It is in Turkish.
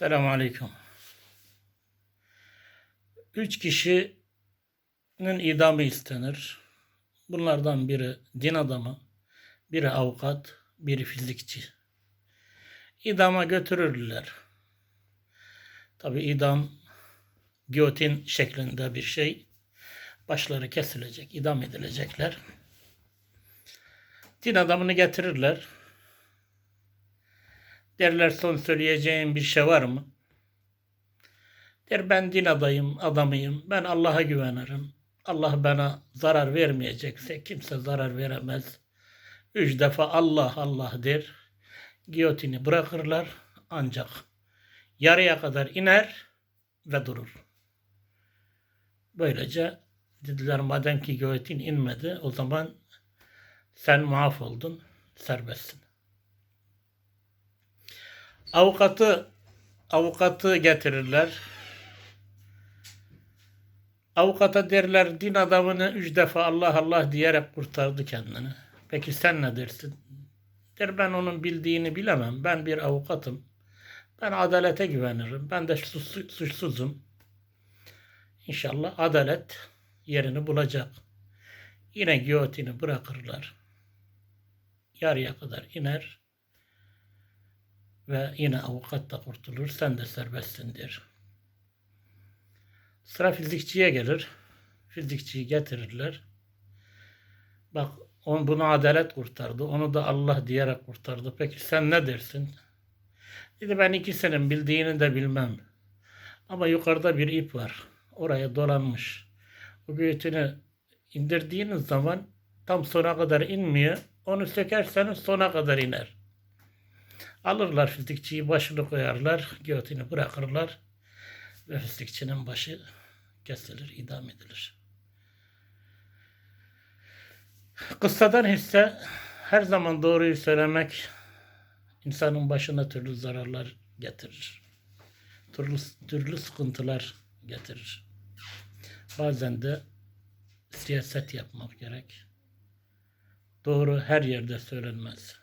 Selamun Aleyküm. Üç kişinin idamı istenir. Bunlardan biri din adamı, biri avukat, biri fizikçi. İdama götürürler. Tabi idam giyotin şeklinde bir şey. Başları kesilecek, idam edilecekler. Din adamını getirirler. Derler son söyleyeceğin bir şey var mı? Der ben din adayım, adamıyım. Ben Allah'a güvenirim. Allah bana zarar vermeyecekse kimse zarar veremez. Üç defa Allah Allah der. Giyotini bırakırlar ancak yarıya kadar iner ve durur. Böylece dediler madem ki giyotin inmedi o zaman sen muaf oldun, serbestsin. Avukatı avukatı getirirler. Avukata derler din adamını üç defa Allah Allah diyerek kurtardı kendini. Peki sen ne dersin? Der ben onun bildiğini bilemem. Ben bir avukatım. Ben adalete güvenirim. Ben de suçsuzum. İnşallah adalet yerini bulacak. Yine giyotini bırakırlar. Yarıya kadar iner ve yine avukat da kurtulur. Sen de serbestsin der. Sıra fizikçiye gelir. Fizikçiyi getirirler. Bak on, bunu adalet kurtardı. Onu da Allah diyerek kurtardı. Peki sen ne dersin? Dedi ben ikisinin bildiğini de bilmem. Ama yukarıda bir ip var. Oraya dolanmış. O göğütünü indirdiğiniz zaman tam sona kadar inmiyor. Onu sökerseniz sona kadar iner. Alırlar fizikçiyi başını koyarlar. Giyotini bırakırlar. Ve fizikçinin başı kesilir, idam edilir. Kıssadan hisse her zaman doğruyu söylemek insanın başına türlü zararlar getirir. Türlü, türlü sıkıntılar getirir. Bazen de siyaset yapmak gerek. Doğru her yerde söylenmez.